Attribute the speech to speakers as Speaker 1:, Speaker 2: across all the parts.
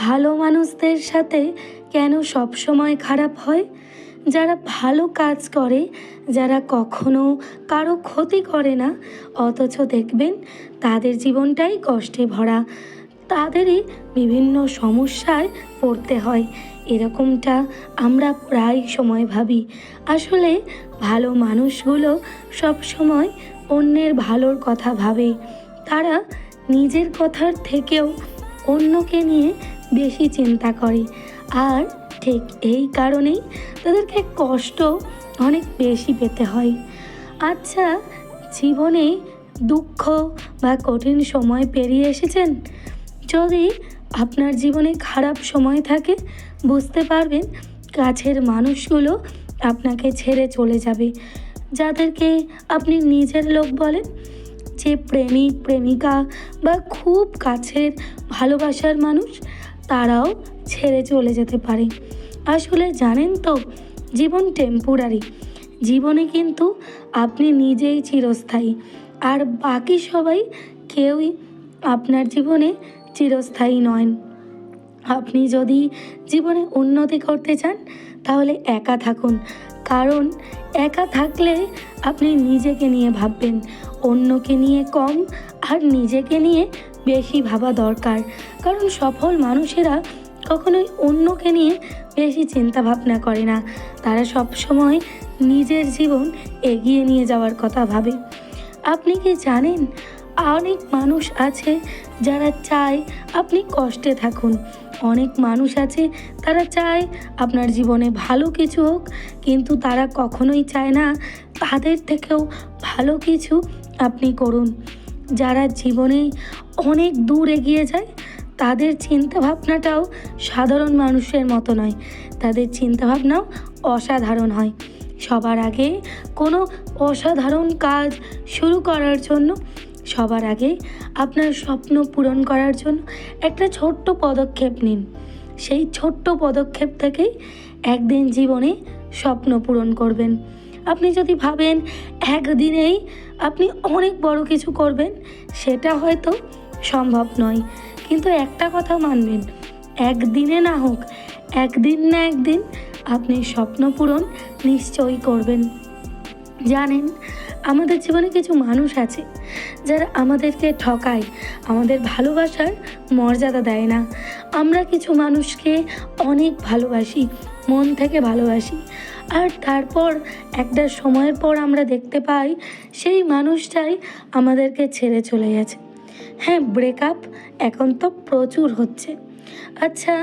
Speaker 1: ভালো মানুষদের সাথে কেন সব সময় খারাপ হয়? যারা ভালো কাজ করে, যারা কখনো কারও ক্ষতি করে না, অথচ দেখবেন তাদের জীবনটাই কষ্টে ভরা। তাদেরই বিভিন্ন সমস্যায় পড়তে হয়। এরকমটা আমরা প্রায় সময় ভাবি। আসলে ভালো মানুষগুলো সব সময় অন্যের ভালোর কথা ভাবে। তারা নিজের কথার থেকেও অন্যকে নিয়ে বেশি চিন্তা করে। আর ঠিক এই কারণেই তাদেরকে কষ্ট অনেক বেশি পেতে হয়। আচ্ছা জীবনে দুঃখ বা কঠিন সময় পেরিয়ে এসেছেন? যদি আপনার জীবনে খারাপ সময় থাকে, বুঝতে পারবেন কাছের মানুষগুলো আপনাকে ছেড়ে চলে যাবে। যাদেরকে আপনি নিজের লোক বলেন, যে প্রেমিক, প্রেমিকা বা খুব কাছের ভালোবাসার মানুষ তারাও ছেড়ে চলে যেতে পারে। আসলে জানেন তো, জীবন টেম্পোরারি জীবনে কিন্তু আপনি নিজেই চিরস্থায়ী। আর বাকি সবাই কেউই আপনার জীবনে চিরস্থায়ী নয় আপনি যদি জীবনে উন্নতি করতে চান, তাহলে একা থাকুন। কারণ একা থাকলে আপনি নিজেকে নিয়ে ভাববেন। অন্যকে নিয়ে কম আর নিজেকে নিয়ে বেশি ভাবা দরকার। কারণ সফল মানুষেরা কখনোই অন্যকে নিয়ে বেশি চিন্তা ভাবনা করে না। তারা সব সময় নিজের জীবন এগিয়ে নিয়ে যাওয়ার কথা ভাবে। আপনি কি জানেন, অনেক মানুষ আছে যারা চায় আপনি কষ্টে থাকুন। অনেক মানুষ আছে তারা চায় আপনার জীবনে ভালো কিছু হোক, কিন্তু তারা কখনোই চায় না তাদের থেকেও ভালো কিছু আপনি করুন। যারা জীবনে অনেক দূর এগিয়ে যায়, তাদের চিন্তাভাবনাটাও সাধারণ মানুষের মতো নয়। তাদের চিন্তাভাবনাও অসাধারণ হয়। সবার আগে কোনো অসাধারণ কাজ শুরু করার জন্য, সবার আগে আপনার স্বপ্ন পূরণ করার জন্য একটা ছোট্ট পদক্ষেপ নিন। সেই ছোট্ট পদক্ষেপ থেকেই একদিন জীবনে স্বপ্ন পূরণ করবেন। আপনি যদি ভাবেন একদিনেই আপনি অনেক বড় কিছু করবেন, সেটা হয়তো সম্ভব নয়। কিন্তু একটা কথা মানবেন, একদিনে না হোক, একদিন না একদিন আপনি স্বপ্ন পূরণ নিশ্চয়ই করবেন। জানেন, আমাদের জীবনে কিছু মানুষ আছে যারা আমাদেরকে ঠকায়, আমাদের ভালোবাসার মর্যাদা দেয় না। আমরা কিছু মানুষকে অনেক ভালোবাসি মন থেকে ভালোবাসি। আর তারপর একটা সময়ের পর আমরা দেখতে পাই, সেই মানুষটাই আমাদেরকে ছেড়ে চলে গেছে। হ্যাঁ ব্রেকআপ এখন তো প্রচুর হচ্ছে। আচ্ছা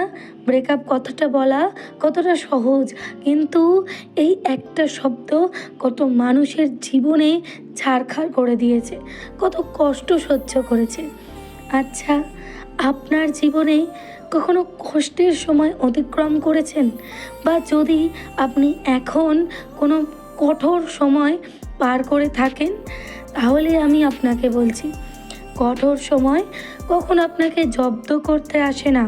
Speaker 1: ব্রেকআপ কতটা বলা কতটা সহজ, কিন্তু এই একটা শব্দ কত মানুষের জীবনে ছাড়খাড় করে দিয়েছে, কত কষ্ট সহ্য করেছে। আচ্ছা আপনার জীবনে কখনো কষ্টের সময় অতিক্রম করেছেন? বা যদি আপনি এখন কোনো কঠোর সময় পার করে থাকেন, তাহলে আমি আপনাকে বলছি, কঠোর সময় কখন আপনাকে জব্দ করতে আসে না।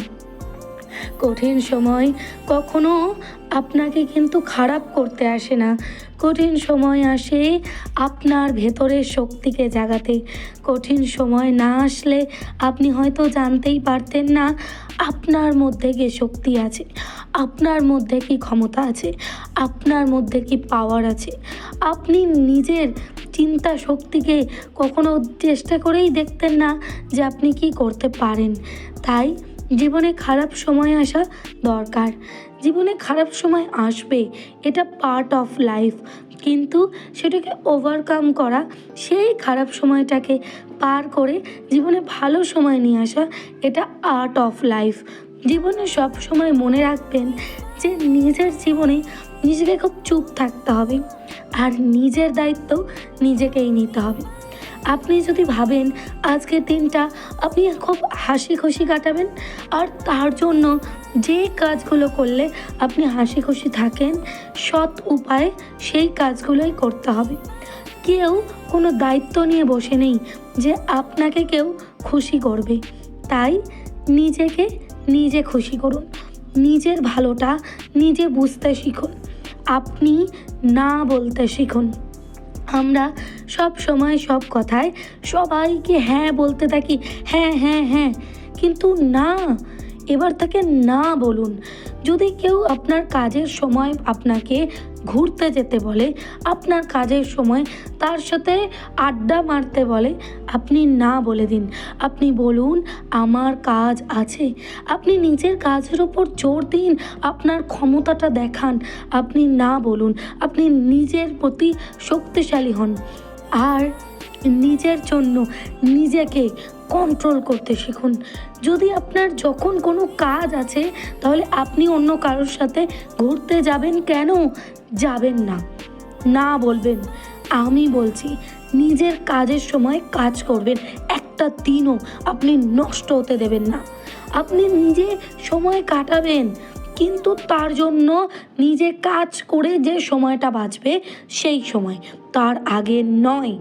Speaker 1: কঠিন সময় কখনো আপনাকে কিন্তু খারাপ করতে আসে না। কঠিন সময় আসে আপনার ভেতরের শক্তিকে জাগাতে। কঠিন সময় না আসলে আপনি হয়তো জানতেই পারতেন না আপনার মধ্যে কি শক্তি আছে, আপনার মধ্যে কি ক্ষমতা আছে, আপনার মধ্যে কি পাওয়ার আছে। আপনি নিজের চিন্তা শক্তিকে কখনো চেষ্টা করেই দেখতেন না যে আপনি কি করতে পারেন। তাই জীবনে খারাপ সময় আসা দরকার। জীবনে খারাপ সময় আসবে, এটা পার্ট অফ লাইফ কিন্তু সেটাকে ওভারকাম করা, সেই খারাপ সময়টাকে পার করে জীবনে ভালো সময় নিয়ে আসা, এটা আর্ট অফ লাইফ জীবনে সব সময় মনে রাখবেন যে নিজের জীবনে নিজেকে খুব চুপ থাকতে হবে, আর নিজের দায়িত্ব নিজেকেই নিতে হবে। আপনি যদি ভাবেন আজকের দিনটা আপনি খুব হাসি খুশি কাটাবেন, আর তার জন্য যে কাজগুলো করলে আপনি হাসি খুশি থাকেন, সৎ উপায়ে সেই কাজগুলোই করতে হবে। কেউ কোনো দায়িত্ব নিয়ে বসে নেই যে আপনাকে কেউ খুশি করবে। তাই নিজেকে নিজে খুশি করুন, নিজের ভালোটা নিজে বুঝতে শিখুন, আপনি না বলতে শিখুন। আমরা সব সময় সব কথায় সবাইকে হ্যাঁ বলতে থাকি হ্যাঁ হ্যাঁ হ্যাঁ। কিন্তু না, এবার তাকে না বলুন। যদি কেউ আপনার কাজের সময় আপনাকে ঘুরতে যেতে বলে, আপনার কাজের সময় তার সাথে আড্ডা মারতে বলে, আপনি না বলে দিন। আপনি বলুন, আমার কাজ আছে। আপনি নিজের কাজের ওপর জোর দিন, আপনার ক্ষমতাটা দেখান। আপনি না বলুন, আপনি নিজের প্রতি শক্তিশালী হন। আর নিজের জন্য নিজেকে কন্ট্রোল করতে শিখুন। যদি আপনার যখন কোনো কাজ আছে, তাহলে আপনি অন্য কারোর সাথে ঘুরতে যাবেন কেন? যাবেন না। না বলবেন। আমি বলছি, নিজের কাজের সময় কাজ করবেন। একটা দিনও আপনি নষ্ট হতে দেবেন না। আপনি নিজে সময় কাটাবেন, কিন্তু তার জন্য নিজে কাজ করে যে সময়টা বাঁচবে, সেই সময়। তার আগে নয়।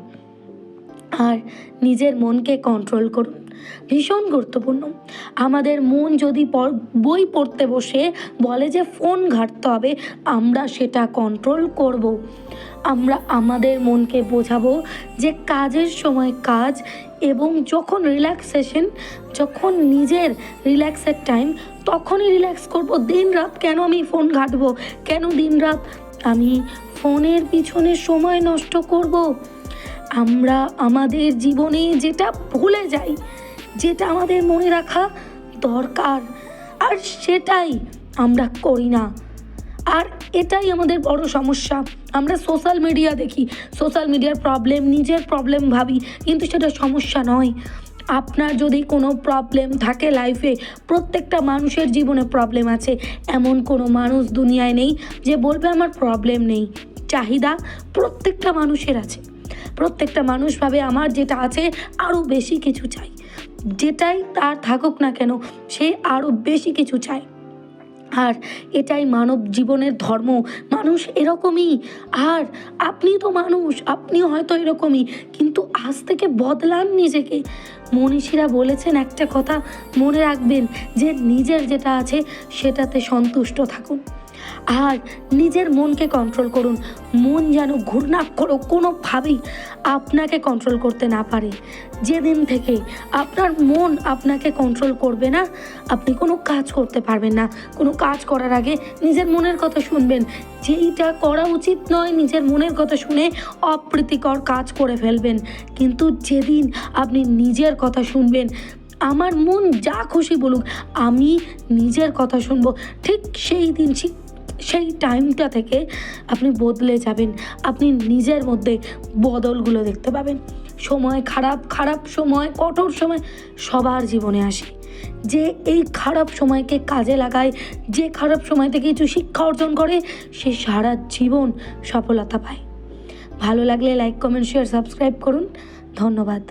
Speaker 1: আর নিজের মনকে কন্ট্রোল করুন। ভীষণ গুরুত্বপূর্ণ। আমাদের মন যদি বই পড়তে বসে বলে যে ফোন ঘাঁটতে হবে, আমরা সেটা কন্ট্রোল করব। আমরা আমাদের মনকে বোঝাবো যে কাজের সময় কাজ এবং যখন রিল্যাক্সেশন যখন নিজের রিল্যাক্সের টাইম তখনই রিল্যাক্স করব। দিন রাত কেন আমি ফোন ঘাঁটবো? কেন দিন রাত আমি ফোনের পিছনে সময় নষ্ট করব? আমরা আমাদের জীবনে যেটা ভুলে যাই, যেটা আমাদের মনে রাখা দরকার, আর সেটাই আমরা করি না। আর এটাই আমাদের বড় সমস্যা। আমরা সোশ্যাল মিডিয়া দেখি সোশ্যাল মিডিয়ার প্রবলেম নিজের প্রবলেম ভাবি, কিন্তু সেটা সমস্যা নয়। আপনার যদি কোনো প্রবলেম থাকে লাইফে প্রত্যেকটা মানুষের জীবনে প্রবলেম আছে। এমন কোনো মানুষ দুনিয়ায় নেই যে বলবে, আমার প্রবলেম নেই। চাহিদা প্রত্যেকটা মানুষের আছে। প্রত্যেকটা মানুষ ভাবে আমার যেটা আছে আরও বেশি কিছু চাই। যেটাই তার থাকুক না কেন, সে আরও বেশি কিছু চায়। আর এটাই মানব জীবনের ধর্ম। মানুষ এরকমই। আর আপনি তো মানুষ, আপনিও হয়তো এরকমই। কিন্তু আজ থেকে বদলান নিজেকে। মনীষীরা বলেছেন একটা কথা মনে রাখবেন, যে নিজের যেটা আছে সেটাতে সন্তুষ্ট থাকুন। আর নিজের মনকে কন্ট্রোল করুন। মন যেন ঘূর্ণাক্ষর কোনোভাবেই আপনাকে কন্ট্রোল করতে না পারে। যেদিন থেকে আপনার মন আপনাকে কন্ট্রোল করবে না, আপনি কোনো কাজ করতে পারবেন না। কোনো কাজ করার আগে নিজের মনের কথা শুনবেন। যেইটা করা উচিত নয়, নিজের মনের কথা শুনে অপ্রীতিকর কাজ করে ফেলবেন। কিন্তু যেদিন আপনি নিজের কথা শুনবেন, আমার মন যা খুশি বলুক, আমি নিজের কথা শুনব। ঠিক সেই দিন, ঠিক সেই টাইমটা থেকে আপনি বদলে যাবেন। আপনি নিজের মধ্যে বদলগুলো দেখতে পাবেন। সময় খারাপ খারাপ সময়, কঠোর সময় সবার জীবনে আসে। যে এই খারাপ সময়কে কাজে লাগায়, যে খারাপ সময় থেকে কিছু শিক্ষা অর্জন করে, সে সারা জীবন সফলতা পায়। ভালো লাগলে লাইক কমেন্ট শেয়ার সাবস্ক্রাইব করুন। ধন্যবাদ।